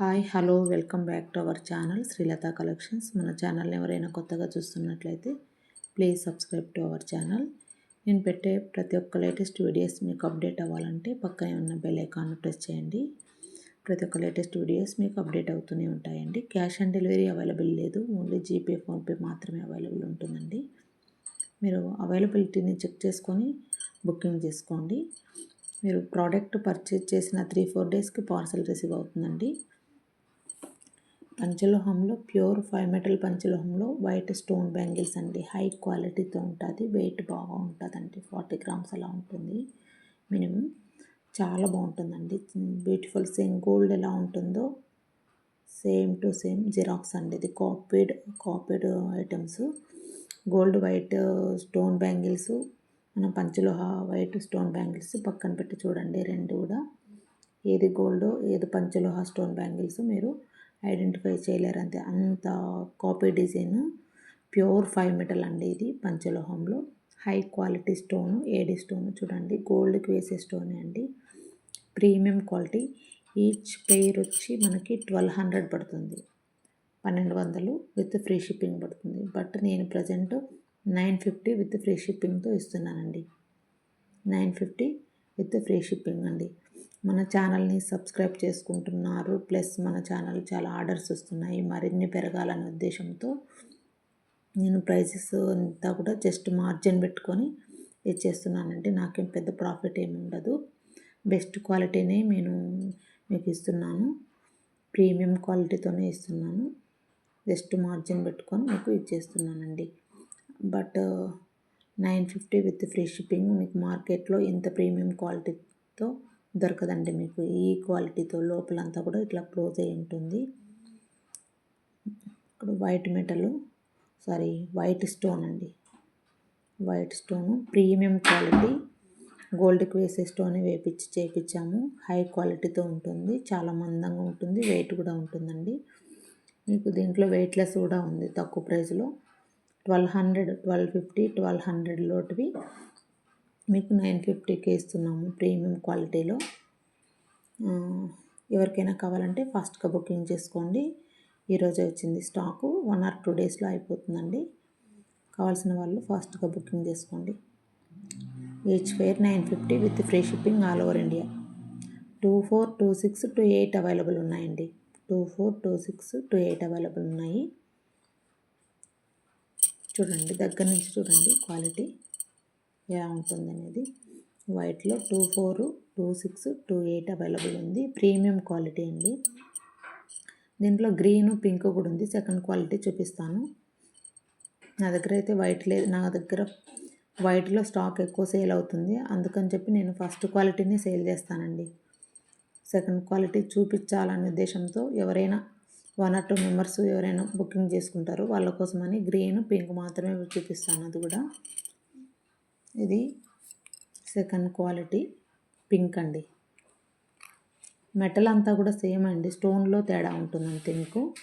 Hi hello welcome back to our channel Srilatha collections. మన ఛానల్ని ఎవరైనా కొత్తగా చూస్తున్నట్లయితే please subscribe to our channel. నేను పెట్టే ప్రతి ఒక్క లేటెస్ట్ వీడియోస్ మీకు అప్డేట్ అవ్వాలంటే పక్కనే ఉన్న బెల్ ఐకాన్ను ప్రెస్ చేయండి. ప్రతి ఒక్క లేటెస్ట్ వీడియోస్ మీకు అప్డేట్ అవుతూనే ఉంటాయండి. క్యాష్ ఆన్ డెలివరీ అవైలబుల్ లేదు. ఓన్లీ జీపే ఫోన్పే మాత్రమే అవైలబుల్ ఉంటుందండి. మీరు అవైలబిలిటీని చెక్ చేసుకొని బుకింగ్ చేసుకోండి. మీరు ప్రోడక్ట్ పర్చేజ్ చేసిన త్రీ ఫోర్ డేస్కి పార్సల్ రిసీవ్ అవుతుందండి. పంచలోహంలో ప్యూర్ ఫైవ్ మెటల్ పంచలోహంలో వైట్ స్టోన్ బ్యాంగిల్స్ అండి. హై క్వాలిటీతో ఉంటుంది వెయిట్ బాగా ఉంటుందండి. ఫార్టీ గ్రామ్స్ అలా ఉంటుంది. మినిమం చాలా బాగుంటుందండి. బ్యూటిఫుల్ సేమ్ గోల్డ్ ఎలా ఉంటుందో సేమ్ టు సేమ్ జిరాక్స్ అండి. ఇది copied copied items. Gold white stone bangles మనం పంచలోహ వైట్ స్టోన్ బ్యాంగిల్స్ పక్కన పెట్టి చూడండి. రెండు కూడా. ఏది గోల్డ్ ఏది పంచలోహ స్టోన్ బ్యాంగిల్స్ మీరు ఐడెంటిఫై చేయలేరు అంతే అంత copy design. Pure five metal అండి ఇది పంచలోహంలో. High quality stone AD stone చూడండి. గోల్డ్కి వేసే స్టోనే అండి. Premium quality. ఈచ్ పెయిర్ వచ్చి మనకి ట్వెల్వ్ హండ్రెడ్ పడుతుంది. పన్నెండు వందలు విత్ ఫ్రీ షిప్పింగ్ పడుతుంది. బట్ నేను present nine fifty with free షిప్పింగ్తో ఇస్తున్నానండి. Nine fifty with free shipping అండి. మన ఛానల్ని సబ్స్క్రైబ్ చేసుకుంటున్నారు. ప్లస్ మన ఛానల్ చాలా ఆర్డర్స్ వస్తున్నాయి. మరిన్ని పెరగాలనే ఉద్దేశంతో నేను ప్రైజెస్ అంతా కూడా జస్ట్ మార్జిన్ పెట్టుకొని ఇచ్చేస్తున్నానండి. నాకేం పెద్ద ప్రాఫిట్ ఏమి ఉండదు. బెస్ట్ క్వాలిటీనే నేను మీకు ఇస్తున్నాను. ప్రీమియం క్వాలిటీతోనే ఇస్తున్నాను. జస్ట్ మార్జిన్ పెట్టుకొని మీకు ఇచ్చేస్తున్నానండి. But nine fifty with free shipping మీకు మార్కెట్లో ఇంత ప్రీమియం క్వాలిటీతో దొరకదండి మీకు. ఈ క్వాలిటీతో లోపలంతా కూడా ఇట్లా క్లోజ్ అయి ఉంటుంది. ఇక్కడ white metal sorry white stone అండి. White stone premium quality. గోల్డ్కి వేసే స్టోన్ వేపించి చేపించాము హై క్వాలిటీతో ఉంటుంది. చాలా మందంగా ఉంటుంది. వెయిట్ కూడా ఉంటుందండి. మీకు దీంట్లో వెయిట్లెస్ కూడా ఉంది తక్కువ ప్రైస్లో. Twelve hundred twelve fifty twelve hundred లోటివి. మీకు నైన్ ఫిఫ్టీకి ఇస్తున్నాము ప్రీమియం క్వాలిటీలో. ఎవరికైనా కావాలంటే ఫాస్ట్గా బుకింగ్ చేసుకోండి. ఈరోజే వచ్చింది స్టాకు. వన్ ఆర్ టూ డేస్లో అయిపోతుందండి. కావాల్సిన వాళ్ళు ఫాస్ట్గా బుకింగ్ చేసుకోండి. Each pair nine fifty with free shipping all over India. Two four two six two eight available ఉన్నాయండి. Two four two six two eight available ఉన్నాయి. చూడండి దగ్గర నుంచి చూడండి క్వాలిటీ. ఎలా ఉంటుంది అనేది వైట్లో two four two six two eight available ఉంది. ప్రీమియం క్వాలిటీ అండి. దీంట్లో గ్రీన్ పింక్ కూడా ఉంది. సెకండ్ క్వాలిటీ చూపిస్తాను. నా దగ్గర అయితే వైట్ లేదు నా దగ్గర వైట్లో స్టాక్ ఎక్కువ సేల్ అవుతుంది. అందుకని చెప్పి నేను ఫస్ట్ క్వాలిటీని సేల్ చేస్తానండి. సెకండ్ క్వాలిటీ చూపించాలనే ఉద్దేశంతో ఎవరైనా వన్ ఆర్ టూ మెంబర్స్ ఎవరైనా బుకింగ్ చేసుకుంటారు. వాళ్ళ కోసమని గ్రీన్ పింక్ మాత్రమే చూపిస్తాను. అది కూడా ఇది సెకండ్ క్వాలిటీ పింక్ అండి. మెటల్ అంతా కూడా సేమ్ అండి. స్టోన్లో తేడా ఉంటుంది అంతే మీకు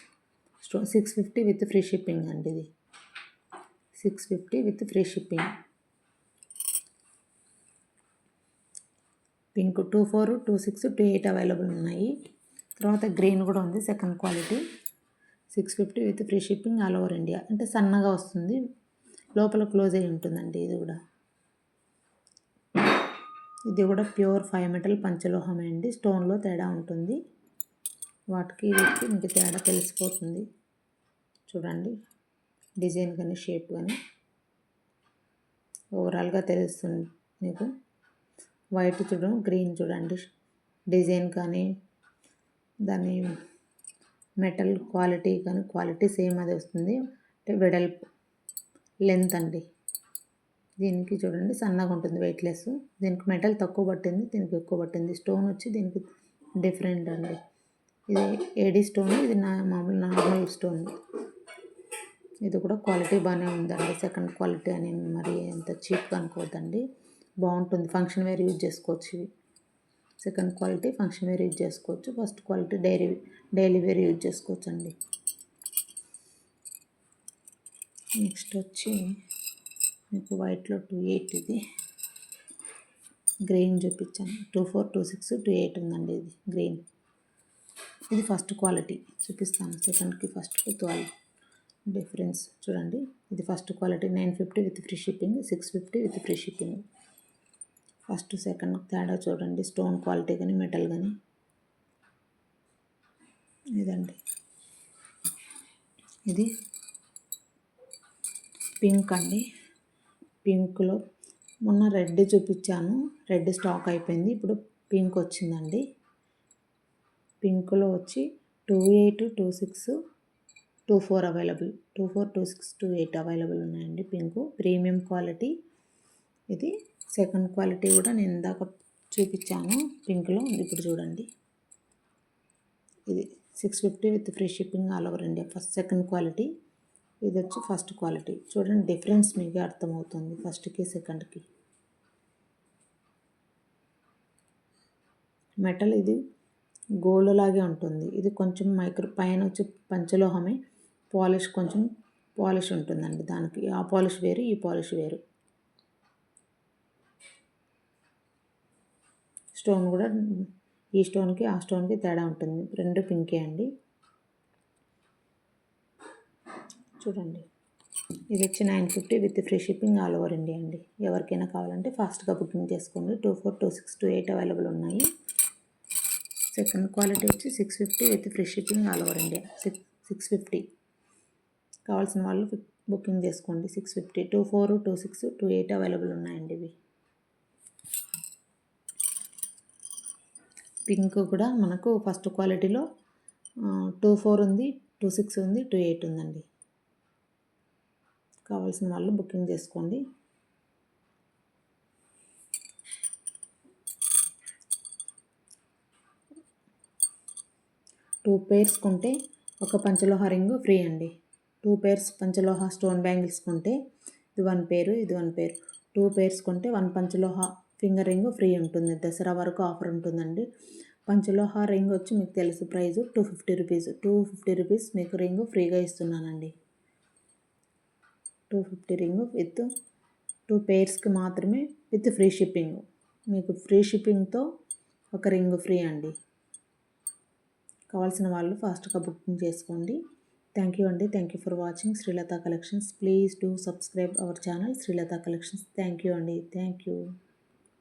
స్టో six fifty with free shipping అండి ఇది. Six fifty with free shipping. Pink two four two six two eight available ఉన్నాయి. తర్వాత గ్రీన్ కూడా ఉంది second quality. Six fifty with free shipping all over India. అంటే సన్నగా వస్తుంది. లోపల క్లోజ్ అయి ఉంటుందండి ఇది కూడా. ఇది కూడా ప్యూర్ ఫైవ్ మెటల్ పంచలోహమే అండి. స్టోన్లో తేడా ఉంటుంది. వాటికి వీటికి మీకు తేడా తెలిసిపోతుంది. చూడండి. డిజైన్ కానీ షేప్ కానీ ఓవరాల్గా తెలుస్తుంది మీకు. వైట్ చూడడం గ్రీన్ చూడండి. డిజైన్ కానీ దాని మెటల్ క్వాలిటీ కానీ క్వాలిటీ సేమ్ అది వస్తుంది. అంటే వెడల్పు లెంత్ అండి. దీనికి చూడండి సన్నగా ఉంటుంది వెయిట్లెస్. దీనికి మెటల్ తక్కువ పట్టింది దీనికి ఎక్కువ పట్టింది. స్టోన్ వచ్చి దీనికి డిఫరెంట్ అండి. ఇది ఏడీ స్టోన్ ఇది నా మామూలు నార్మల్ స్టోన్. ఇది కూడా క్వాలిటీ బాగానే ఉందండి. సెకండ్ క్వాలిటీ అని మరి ఎంత చీప్గా అనుకోవద్దండి. బాగుంటుంది. ఫంక్షన్ వేర్ యూజ్ చేసుకోవచ్చు ఇవి. Second quality function wear use చేసుకోవచ్చు. First quality diary daily wear use చేసుకోవచ్చు అండి నెక్స్ట్ వచ్చి మీకు వైట్లో టూ ఎయిట్ ఇది. గ్రీన్ చూపించాను. Two four two six two eight ఉందండి ఇది గ్రీన్ ఇది ఫస్ట్ క్వాలిటీ చూపిస్తాను. సెకండ్కి ఫస్ట్కి ట్వెల్వ్ డిఫరెన్స్ చూడండి. ఇది first quality nine fifty with free shipping six fifty with free shipping. First second తేడా చూడండి. స్టోన్ క్వాలిటీ కానీ మెటల్ కానీ. ఇదండి. ఇది పింక్ అండి. పింక్లో. మొన్న రెడ్ చూపించాను. రెడ్ స్టాక్ అయిపోయింది. ఇప్పుడు పింక్ వచ్చిందండి. పింక్లో వచ్చి two eight two six two four available. Two four two six two eight available ఉన్నాయండి పింక్. Premium quality. ఇది సెకండ్ క్వాలిటీ కూడా నేను ఇందాక చూపించాను పింక్లో. ఇప్పుడు చూడండి. ఇది six fifty with free shipping all over India. First second quality. ఇది వచ్చి ఫస్ట్ క్వాలిటీ చూడండి డిఫరెన్స్ మీకు అర్థమవుతుంది ఫస్ట్కి సెకండ్కి మెటల్ ఇది గోల్డ్ లాగే ఉంటుంది. ఇది కొంచెం మైక్రో పైన వచ్చి పంచలోహమే పాలిష్ కొంచెం పాలిష్ ఉంటుందండి దానికి. ఆ పాలిష్ వేరు ఈ పాలిష్ వేరు. స్టోన్ కూడా ఈ స్టోన్కి ఆ స్టోన్కి తేడా ఉంటుంది. రెండు పింకే అండి. చూడండి. ఇది వచ్చి nine fifty with free shipping all over India అండి. ఎవరికైనా కావాలంటే ఫాస్ట్గా బుకింగ్ చేసుకోండి. Two four two six two eight available ఉన్నాయి. సెకండ్ క్వాలిటీ వచ్చి six fifty with free shipping all over India. Six six fifty. కావాల్సిన వాళ్ళు బుకింగ్ చేసుకోండి. Six fifty two four two six two eight available ఉన్నాయండి ఇవి. Pink కూడా మనకు first క్వాలిటీలో టూ ఫోర్ ఉంది టూ సిక్స్ ఉంది టూ ఎయిట్ ఉందండి. కావాల్సిన వాళ్ళు బుకింగ్ చేసుకోండి. టూ పేర్స్ కొంటే ఒక పంచలోహ రింగ్ ఫ్రీ అండి. టూ పేర్స్ పంచలోహ స్టోన్ బ్యాంగిల్స్ కొంటే ఇది వన్ పేరు ఇది వన్ పేరు. టూ పేర్స్ కొంటే వన్ పంచలోహ ఫింగర్ రింగ్ ఫ్రీ ఉంటుంది. దసరా వరకు ఆఫర్ ఉంటుందండి. పంచలోహ రింగ్ వచ్చి మీకు తెలుసు price two fifty rupees. Two fifty rupees మీకు రింగ్ ఫ్రీగా ఇస్తున్నానండి. Two fifty ring with two పేర్స్కి మాత్రమే విత్ ఫ్రీ షిప్పింగ్. మీకు ఫ్రీ షిప్పింగ్తో ఒక రింగ్ ఫ్రీ అండి. కావాల్సిన వాళ్ళు ఫాస్ట్గా బుకింగ్ చేసుకోండి. థ్యాంక్ యూ అండి. Thank you for watching Srilatha collections. Please do subscribe our channel Srilatha collections. Thank you అండి. Thank you.